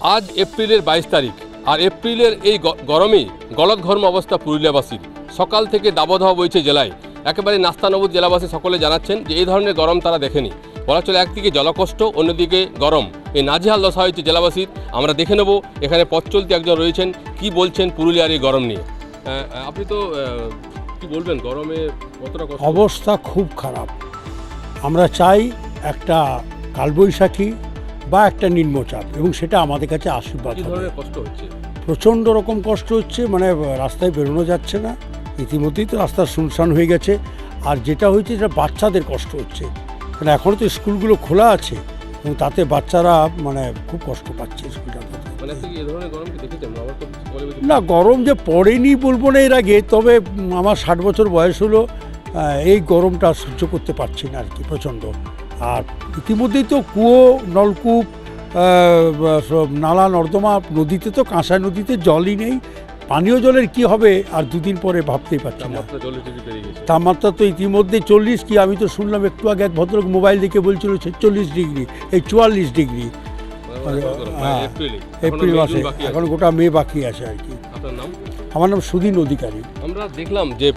আজ এপ্রিলের বাইশ তারিখ, আর এপ্রিলের এই গ- গরমেই গলদঘর্ম অবস্থা পুরুলিয়াবাসীর। সকাল থেকে দাবদাহ বইছে জেলায়। একেবারে নাস্তানবুদ জেলাবাসী সকলে জানাচ্ছেন যে এই ধরনের গরম তারা দেখেনি। বলা চলে একদিকে জলকষ্ট, অন্যদিকে গরম। এই নাজেহাল দশা হয়েছে জেলাবাসীর। আমরা দেখে নেব এখানে পথ চলতি একজন রয়েছেন, কি বলছেন পুরুলিয়ার এই গরম নিয়ে। আপনি তো কি বলবেন, গরমে কতটা অবস্থা খুব খারাপ। আমরা চাই একটা কালবৈশাখী বা একটা নিম্নচাপ এবং সেটা আমাদের কাছে আশীর্বাদ হবে। কষ্ট হচ্ছে? প্রচণ্ড রকম কষ্ট হচ্ছে মানে রাস্তায় বেরোনো যাচ্ছে না। ইতিমধ্যেই তো রাস্তা শুনশান হয়ে গেছে আর যেটা হয়েছে যেটা বাচ্চাদের কষ্ট হচ্ছে। কারণ এখনও তো স্কুলগুলো খোলা আছে এবং তাতে বাচ্চারা মানে খুব কষ্ট পাচ্ছে স্কুল যাতায়াত করতে। মানে না গরম যে পড়েনি বলব না এর আগে তবে আমার ষাট বছর বয়স হলো এই গরমটা সহ্য করতে পারছি না আর কি প্রচণ্ড। আর ইতিমধ্যেই তো কুয়ো নলকূপ সব নালা নর্দমা নদীতে তো কাঁসাই নদীতে জলই নেই। পানীয় জলের কি হবে আর দুদিন পরে ভাবতেই পারছি না। তাপমাত্রা তো ইতিমধ্যে চল্লিশ কি আমি তো শুনলাম একটু আগে এক ভদ্রক মোবাইল দেখে বলছিল ছেচল্লিশ ডিগ্রি এই চুয়াল্লিশ ডিগ্রি। হ্যাঁ, এপ্রিল মাসে। এখন গোটা মে বাকি আছে আর কি। আমার নাম সুধীন অধিকারী। আমরা দেখলাম যে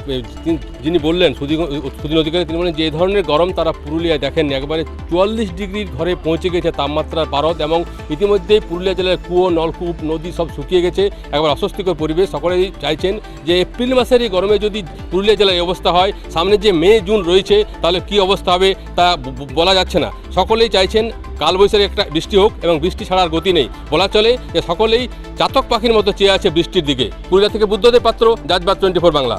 যিনি- বললেন, সুদী, সুদিন অধিকারী, তিনি বলেন যে ধরনের গরম তারা পুরুলিয়ায় দেখেন একবারে চুয়াল্লিশ ডিগ্রির ঘরে পৌঁছে গেছে তাপমাত্রার পারদ এবং ইতিমধ্যেই পুরুলিয়া জেলার কুয়ো, নলকূপ, নদী সব শুকিয়ে গেছে। একবার অস্বস্তিকর পরিবেশ। সকলেই চাইছেন যে, এপ্রিল মাসের এই গরমে যদি পুরুলিয়া জেলায় অবস্থা হয়, সামনে যে মে, জুন রয়েছে, তাহলে কি অবস্থা হবে তা বলা যাচ্ছে না। সকলেই চাইছেন কালবৈশাখী একটা বৃষ্টি হোক এবং বৃষ্টি ছাড়ার গতি নেই। বলা চলে যে সকলেই চাতক পাখির মতো চেয়ে আছে বৃষ্টির দিকে। পুরুলিয়া থেকে বুদ্ধদেব পাত্র, জাজবাদ টোয়েন্টি ফোর বাংলা।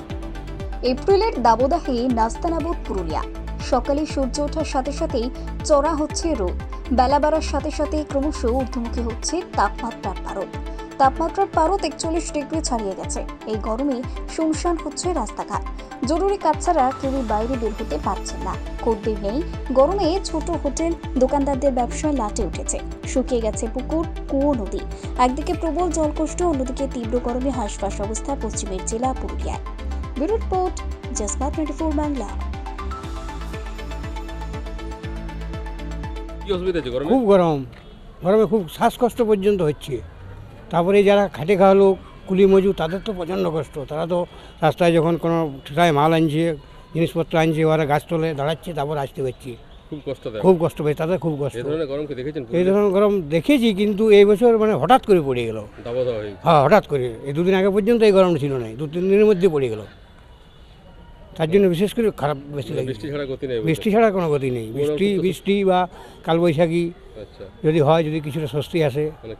এপ্রিলের দাবদাহে নাস্তানাবুদ পুরুলিয়া। সকালে সূর্য ওঠার সাথে সাথেই চড়া হচ্ছে রোদ। বেলা বাড়ার সাথে সাথে ক্রমশ ঊর্ধ্বমুখী হচ্ছে তাপমাত্রার পারদ তাপমাত্রার পারদ একচল্লিশ ডিগ্রি ছাড়িয়ে গেছে। এই গরমে শুনশান হচ্ছে রাস্তাঘাট। জরুরি কাজ ছাড়া কেউই বাইরে বের হতে পারছেন না। কদ্দির নেই গরমে ছোট হোটেল দোকানদারদের ব্যবসা লাটে উঠেছে। শুকিয়ে গেছে পুকুর কুয়ো নদী। একদিকে প্রবল জলকষ্ট অন্যদিকে তীব্র গরমে হাঁসফাঁস অবস্থা পশ্চিমের জেলা পুরুলিয়ায়। ব্যুরো রিপোর্ট জজবা টোয়েন্টি ফোর বাংলা। খুব গরম। গরমে খুব শ্বাসকষ্ট পর্যন্ত হচ্ছে। তারপরে যারা খাটে খাওয়া লোক কুলি মজুর তাদের তো প্রচণ্ড কষ্ট। তারা তো রাস্তায় যখন কোনো ঠিকায় মাল আনছে জিনিসপত্র আনছে ওরা গাছ তোলে দাঁড়াচ্ছে তারপর আসতে পারছি খুব কষ্ট পাই খুব কষ্ট পায় তাদের খুব কষ্ট। এই ধরনের গরম দেখেছি কিন্তু এই বছর মানে হঠাৎ করে পড়ে গেল। হয়ে। হ্যাঁ হঠাৎ করে। এই দুদিন আগে পর্যন্ত এই গরম ছিল না দু তিন দিনের মধ্যে পড়ে গেল। তার জন্য বিশেষ করে খারাপ বেশি লাগে। বৃষ্টি ছাড়া গতি নেই বৃষ্টি ছাড়া কোনো গতি নেই। বৃষ্টি বৃষ্টি বা কালবৈশাখী আচ্ছা। যদি হয় যদি কিছুটা স্বস্তি আসে। মানে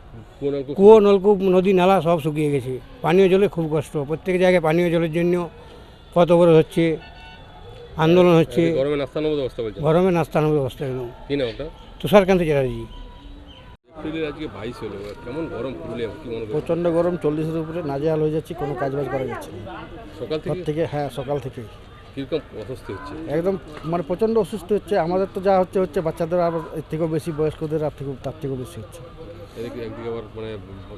কুয়ো নলকূপ নদী নালা সব শুকিয়ে গেছে। পানীয় জলে খুব কষ্ট। প্রত্যেক জায়গায় পানীয় জলের জন্য কত বড় হচ্ছে আন্দোলন হচ্ছে। গরমে নাস্তানোর মতো অবস্থা গরমে নাস্তানোর ব্যবস্থা তুষারকান্ত চ্যাটার্জি। এপ্রিলের আজকে বাইশ হলো কেমন গরম পুরুলিয়া কি মনে প্রচণ্ড গরম চল্লিশের উপরে নাজেহাল হয়ে যাচ্ছে কোনো কাজ বাজ করা যাচ্ছে না। সকাল থেকে? থেকে হ্যাঁ সকাল থেকে। কীরকম অস্বস্তি হচ্ছে? একদম মানে প্রচণ্ড অসুস্থ হচ্ছে আমাদের তো যা হচ্ছে হচ্ছে বাচ্চাদের আর এর থেকেও বেশি বয়স্কদের আর থেকেও তার থেকেও বেশি হচ্ছে। এদিকে একদিকে আবার মানে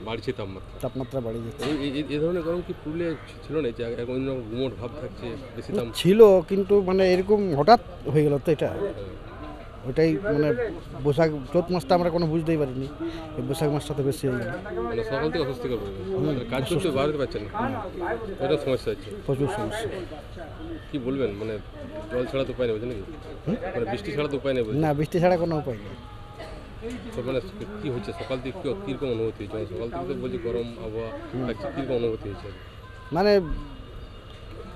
বাড়ছে তাপমাত্রা? তাপমাত্রা বাড়িয়ে যাচ্ছে। এই ধরনের গরম কি পুরুলিয়া ছিল না? যে এখন গুমোট ভাব থাকছে বেশি ছিল কিন্তু মানে এরকম হঠাৎ হয়ে গেল তো এটা। ওটাই মানে বৈশাখ চৈত মাসটা আমরা কোনো বুঝতেই পারিনি। এই বৈশাখ মাসটা তো বেশি হয়ে গেল। মানে সকাল থেকে অস্বস্তি করবে কাজ করতে বাড়াতে পারছেন না। এটা সমস্যা হচ্ছে। প্রচুর সমস্যা। কি বলবেন? মানে জল ছাড়া তো উপায় নেই বুঝছেন নাকি? মানে বৃষ্টি ছাড়া তো উপায় নেই না বৃষ্টি ছাড়া কোনো উপায় নেই। মানে কি হচ্ছে? সকাল থেকে কি- কীরকম অনুভূতি হচ্ছে? মানে সকাল থেকে তো বলছি গরম আবহাওয়া কীরকম অনুভূতি হচ্ছে? মানে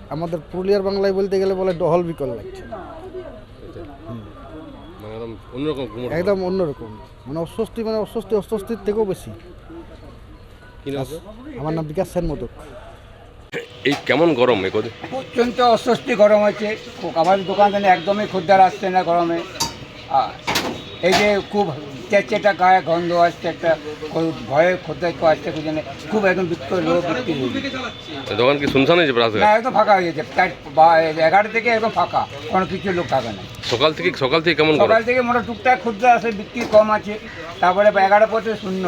আমাদের পুরুলিয়ার বাংলায় বলতে গেলে বলে ডহল বিকল লাগছে? মানে অন্যরকম ভাব। একদম অন্যরকম। মানে অস্বস্তি মানে অস্বস্তি অস্বস্তির থেকেও বেশি। কি না আমার নাম বিকাশ সেন মোদক। এই কেমন গরম কদিন অত্যন্ত অস্বস্তি গরম হচ্ছে আমাদের দোকান একদমই খদ্দার আসছে না গরমে। আর এই যে খুব চেঁচেটা গায়ে গন্ধ আসছে একটা ভয়ে কেউ আসছে খুঁজে নেই। খুব একদম বিক্রি লোক বিক্রি। দোকান কি শুনছান হয়েছে না রাস্তাঘাট একদম ফাঁকা হয়ে গেছে। এগারো থেকে একদম ফাঁকা। কোনো কিছু লোক থাকে না। সকাল থেকে সকাল থেকে কেমন সকাল থেকে মোটা টুকটাক খুদ্দার আছে বিক্রি কম আছে। তারপরে এগারো পথে শূন্য।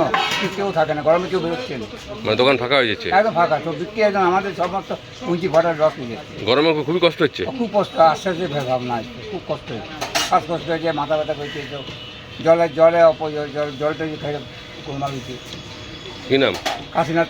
কেউ থাকে না গরমে কেউ বেরোচ্ছে না। মানে দোকান ফাঁকা হয়ে যাচ্ছে? একদম ফাঁকা। তো বিক্রি একদম আমাদের সমস্ত পুঁজি ভরার রস হয়ে যাচ্ছে। গরমে খুবই কষ্ট হচ্ছে? খুব কষ্ট আশ্বাসের ভাবনা আছে খুব কষ্ট হচ্ছে। শ্বাসকষ্ট হয়েছে মাথা ব্যথা করছে তো জলে জলে অপজল জল জলটা খেয়ে গোলমাল হয়েছে কি নাম? কাশীনাথ